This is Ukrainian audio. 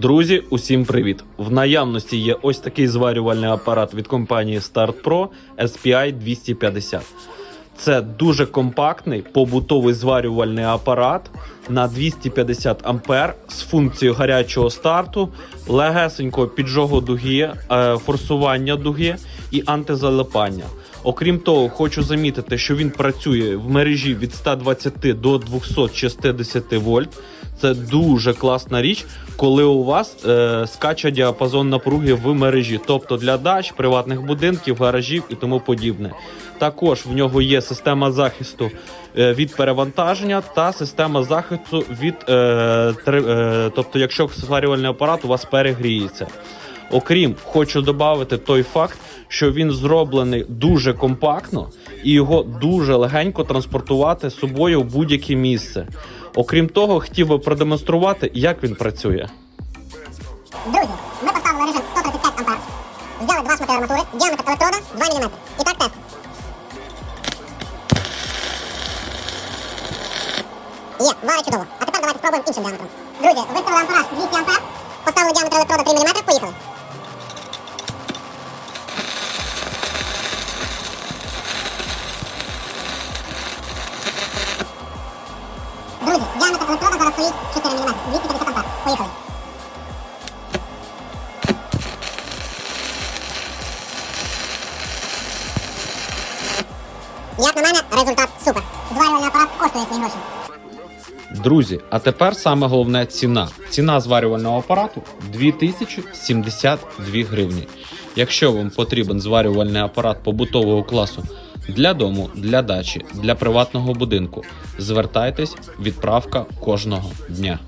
Друзі, усім привіт! В наявності є ось такий зварювальний апарат від компанії Start Pro SPI 250. Це дуже компактний побутовий зварювальний апарат на 250 ампер з функцією гарячого старту, легесенького піджогу дуги, е, форсування дуги і антизалипання. Окрім того, хочу замітити, що він працює в мережі від 120 до 260 вольт. Це дуже класна річ, коли у вас е, скаче діапазон напруги в мережі, тобто для дач, приватних будинків, гаражів і тому подібне. Також в нього є система захисту е, від перевантаження та система захисту від, е, три- е, тобто, якщо сварювальний апарат у вас перегріється. Окрім, хочу додати той факт, що він зроблений дуже компактно і його дуже легенько транспортувати з собою в будь-яке місце. Окрім того, хотів би продемонструвати, як він працює. Друзі, ми поставили режим 135 ампер. Взяли два шмати арматури, діаметр електрода 2 мм. І так тест. Є, варить чудово. А тепер давайте спробуємо іншим діаметром. Друзі, виставили ампераж 200 ампер, поставили діаметр електрода 3 мм, стоїть 4 мм, 250 ампер. Поїхали. Як на мене, результат супер. Зварювальний апарат коштує свої гроші. Друзі, а тепер саме головне ціна. Ціна зварювального апарату 2072 гривні. Якщо вам потрібен зварювальний апарат побутового класу для дому, для дачі, для приватного будинку, звертайтесь, відправка кожного дня.